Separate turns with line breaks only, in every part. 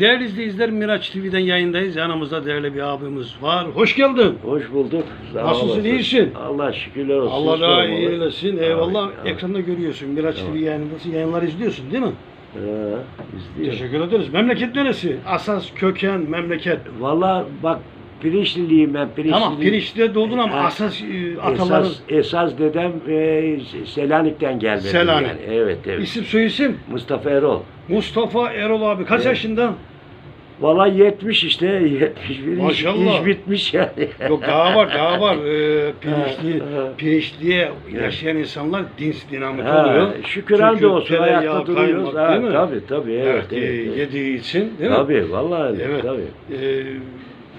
Değerli izleyiciler Miraç TV'den yayındayız. Yanımızda değerli bir abimiz var. Hoş geldin.
Hoş bulduk. Sağ
Nasılsın,
olasın.
iyisin?
Allah şükürler olsun.
Allah daha iyi
sormalı.
eylesin. Eyvallah.
Amin.
Ekranda görüyorsun. Miraç
Tamam.
TV yayınındasın. Yayınları izliyorsun değil mi?
He, izliyorum.
Teşekkür ederiz. Memleket neresi? Asas, köken, memleket.
Valla bak Pirinçliliyim ben. Pirinçlili.
Tamam Pirinç'te doğdun ama
Ha,
asas e, ataların
Esas, esas dedem e, Selanik'ten gelmedi.
Selanik.
Yani. Evet evet.
isim soyisim.
Mustafa Erol.
Mustafa Erol abi. Kaç
Evet.
yaşında?
Valla 70 işte 71 iş,
Maşallah.
iş bitmiş yani.
Yok daha var daha var. Ee, Pirinçli,
Ha, ha.
Pirinçli'ye yaşayan insanlar dins dinamik
Ha,
oluyor.
şükür
Çünkü
olsun
tereyağı,
ayakta duruyoruz.
kaymak,
Ha,
değil mi?
tabii tabii evet.
Evet, e,
evet, evet.
yediği için değil mi?
Tabii vallahi öyle,
Evet.
tabii.
Ee,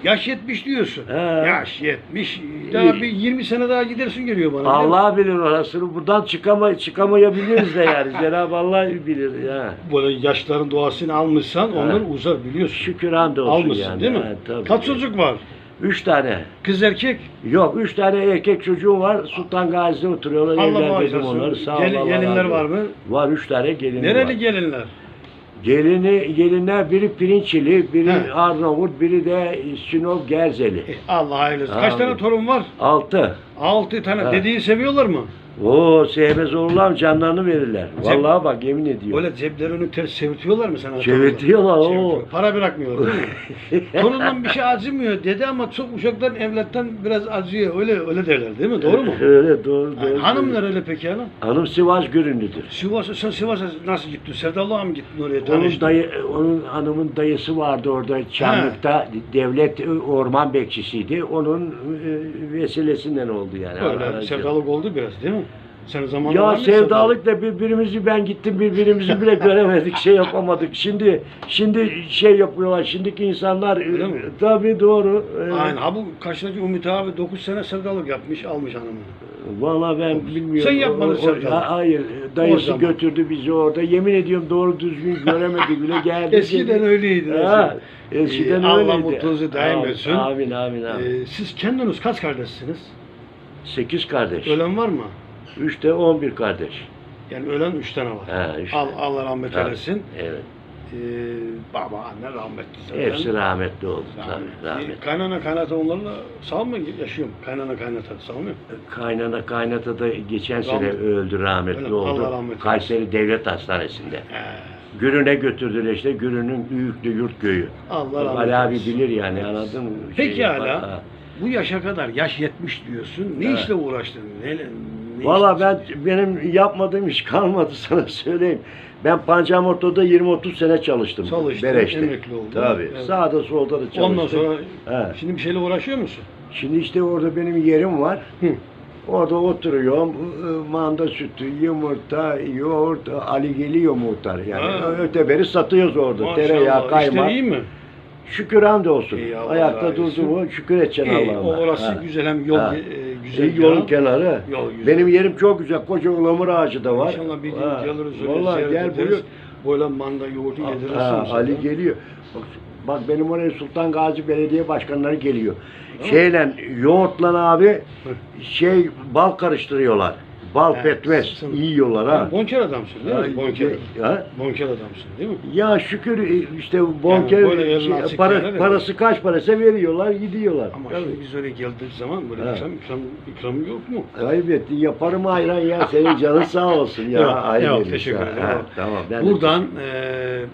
yaş 70 diyorsun.
He.
Yaş 70. Daha bir 20 sene daha gidersin geliyor bana. değil mi?
Allah bilir orasını. Buradan çıkama, çıkamayabiliriz de yani. Cenab-ı Allah bilir ya.
Böyle yaşların doğasını almışsan onlar uzar biliyorsun.
Şükür hamdolsun
Almışsın
yani.
değil mi?
Ha, tabii.
Kaç çocuk var?
Üç tane.
Kız erkek?
Yok üç tane erkek çocuğum var. Sultan Gazi'de oturuyorlar.
Allah
Evlendirdim
bağışlasın.
onları. Sağ ol. Allah
gelinler
razı
var
olsun.
mı?
Var üç tane gelinim
Nereli
var.
gelinler?
Gelini, gelinler biri Pirinçili, biri
He.
Arnavut, biri de Sinop Gerzeli.
Eh, Allah hayırlısı. Kaç
Amin.
tane torun var?
Altı.
6 tane.
Ha.
Dediği seviyorlar mı?
Oo sevmez olurlar canlarını verirler. Vallahi bak yemin ediyorum.
Öyle ceplerini ters çevirtiyorlar mı sana?
Çevirtiyorlar.
Çevirtiyor. Para bırakmıyorlar değil mi? Torundan bir şey acımıyor dedi ama çok uşaktan evlattan biraz acıyor. Öyle öyle derler değil mi? Doğru mu?
Öyle doğru.
Yani
doğru.
hanım nereli peki hanım?
Hanım Sivas Gürünlüdür.
Sivas'a sen Sivas'a nasıl gittin? Sevdalığa mı gittin oraya
Onun
tanıştın?
dayı, onun hanımın dayısı vardı orada Çamlık'ta devlet orman bekçisiydi. Onun e, vesilesinden oldu yani.
Öyle
Aracı.
sevdalık oldu biraz değil mi? Senin zamanında var
Ya sevdalık da birbirimizi ben gittim birbirimizi bile göremedik şey yapamadık. Şimdi şimdi şey yapıyorlar şimdiki insanlar
Öyle mi?
tabii doğru. Ee,
Aynen. Ha bu karşıdaki Ümit abi 9 sene sevdalık yapmış almış hanımını.
Valla ben bilmiyorum.
Sen yapmadın
O- o-
sevdalık.
Ha- Hayır. Dayısı
zaman.
götürdü bizi orada. Yemin ediyorum doğru düzgün göremedik bile geldi.
Eskiden öyleydi.
Ha, eskiden
Ee, Allah
öyleydi.
mutluluğunuzu daim
Amin,
etsin.
Amin amin amin.
Ee, siz kendiniz kaç kardeşsiniz?
Sekiz kardeş.
Ölen var mı?
Üçte on bir kardeş.
Yani ölen 3 tane var.
Ha, işte.
Al, Allah rahmet
Tabii,
eylesin.
Evet.
Ee, baba, anne rahmetli zaten.
Hepsi rahmetli oldu.
Rahmetli.
Tabii, rahmetli.
Kaynana kaynata onlarla sağ mı yaşıyorum? Kaynana kaynata sağ mı?
Kaynana kaynata da geçen sene
Rahmet-
öldü rahmetli
Öyle
oldu.
Allah rahmet eylesin.
Kayseri Devlet Hastanesi'nde.
Ee,
Gürün'e götürdüler işte Gürün'ün büyüklü yurt köyü.
Allah rahmet
Ali abi
eylesin.
bilir yani anladın mı?
Peki
Şey,
hala
ha.
Bu yaşa kadar yaş 70 diyorsun. Ne
Evet.
işle uğraştın? Ne, ne
Valla
iş-
ben benim yapmadığım iş kalmadı sana söyleyeyim. Ben Pancamorto'da 20-30 sene çalıştım.
Çalıştın, emekli oldun.
Tabii.
Evet.
Sağda solda da çalıştım.
Ondan sonra
He.
şimdi bir şeyle uğraşıyor musun?
Şimdi işte orada benim yerim var.
Hı.
Orada oturuyorum. ı- Manda sütü, yumurta, yoğurt, Ali geliyor muhtar. Yani
Ha.
öteberi satıyoruz orada.
Maşallah.
Tereyağı, kaymak.
İşleri iyi mi?
Şükür hamdolsun.
İyi, Allah
Ayakta
razı olsun.
durdu mu şükür edeceksin
İyi,
Allah'ına.
o orası
Ha.
güzel hem yol
Ha.
e, güzel.
yolun
ya.
kenarı.
Yol güzel.
Benim yerim çok güzel. Koca ılamur ağacı da var.
İnşallah bir gün
Ha.
geliriz öyle
Vallahi
ziyaret
gel
ederiz.
buyur.
Böyle manda yoğurdu yedirirsin.
Ha,
inşallah.
Ali geliyor. Bak, bak benim oraya Sultan Gazi Belediye Başkanları geliyor. Şeyle yoğurtla abi şey bal karıştırıyorlar. Bal
Evet,
petmez.
sen-
Yiyorlar ha.
Bonker adamsın değil mi? Bonker.
ha?
Bonker adamsın değil mi?
Ya şükür işte bonker
Yani elini
şey, para, parası kaç paraysa veriyorlar gidiyorlar.
Ama
Tabii.
şimdi biz öyle geldiği zaman böyle
Ha.
ikram, ikram, ikram yok mu?
Ettin yaparım ayran ya senin canın sağ olsun ya.
Yok,
ayıp
yok, teşekkür ederim.
Ha, tamam. Ben
Buradan eee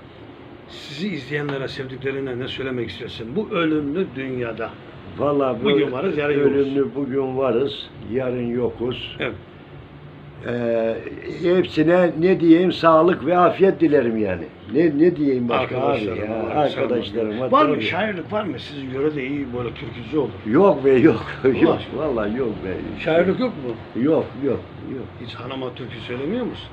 sizi izleyenlere, sevdiklerine ne söylemek istersin? Bu ölümlü dünyada.
Vallahi
Bugün varız, yarın yokuz.
ölümlü bugün varız, yarın yokuz.
Evet.
Ee, hepsine ne diyeyim sağlık ve afiyet dilerim yani. Ne ne diyeyim başka abi ya
var,
arkadaşlarıma.
Var mı?
tabii.
Şairlik var mı? Sizin göre de iyi böyle türkücü olur.
Yok be yok. yok. Vallahi yok be.
Şairlik yok mu?
Yok yok yok.
Hiç hanıma türkü söylemiyor musun?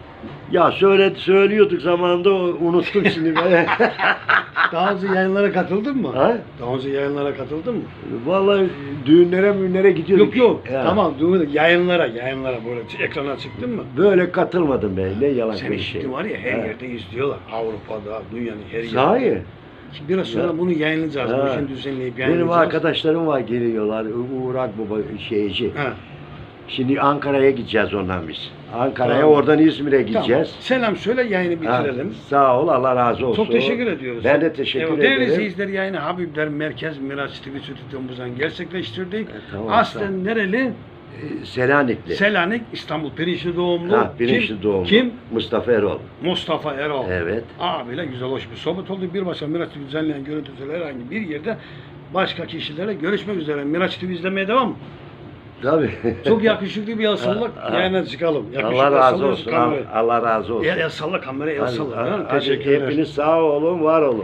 Ya söyle söylüyorduk zamanında unuttum şimdi ben.
Daha önce yayınlara katıldın mı?
ha?
Daha önce yayınlara katıldın mı?
Vallahi düğünlere müğünlere gidiyorduk.
Yok yok.
Ya.
Tamam dur yayınlara yayınlara böyle ekrana çıktın mı?
Böyle katılmadım be. Ne yalan
Seni
konuşayım.
şimdi var ya her
Ha.
yerde izliyorlar. Avrupa'da, dünyanın her yerinde.
Sahi.
Şimdi biraz sonra
Ya.
bunu yayınlayacağız.
Ha.
Bu işini düzenleyip
Benim
yayınlayacağız.
arkadaşlarım var geliyorlar. Uğrak Baba şeyci.
Ha.
Şimdi Ankara'ya gideceğiz ondan biz. Ankara'ya
Tamam.
oradan İzmir'e gideceğiz.
Tamam. Selam söyle yayını
Ha,
bitirelim.
sağ ol Allah razı olsun.
Çok teşekkür ediyoruz.
Ben de teşekkür
Evet, Değerli
ederim.
izleyiciler yayını Habibler Merkez Miraç TV stüdyomuzdan gerçekleştirdik.
E, tamam,
Aslen nereli?
Ee, Selanikli.
Selanik, İstanbul Pirinçli doğumlu.
ha, bilinçli
Kim?
doğumlu.
Kim?
Mustafa Erol.
Mustafa Erol.
Evet.
Abiyle güzel hoş bir sohbet oldu. Bir başka Miraç TV düzenleyen görüntüsüyle herhangi bir yerde başka kişilerle görüşmek üzere. Miraç TV izlemeye devam.
Tabii.
Çok yakışıklı bir
ha.
yayına çıkalım. Yakışıklı
Allah razı olsun.
kamerayı.
Allah razı olsun.
El, el salla kamerayı el
Hadi-
salla.
hadi-
Ha,
hadi
Teşekkürler.
Hepiniz sağ olun, var olun.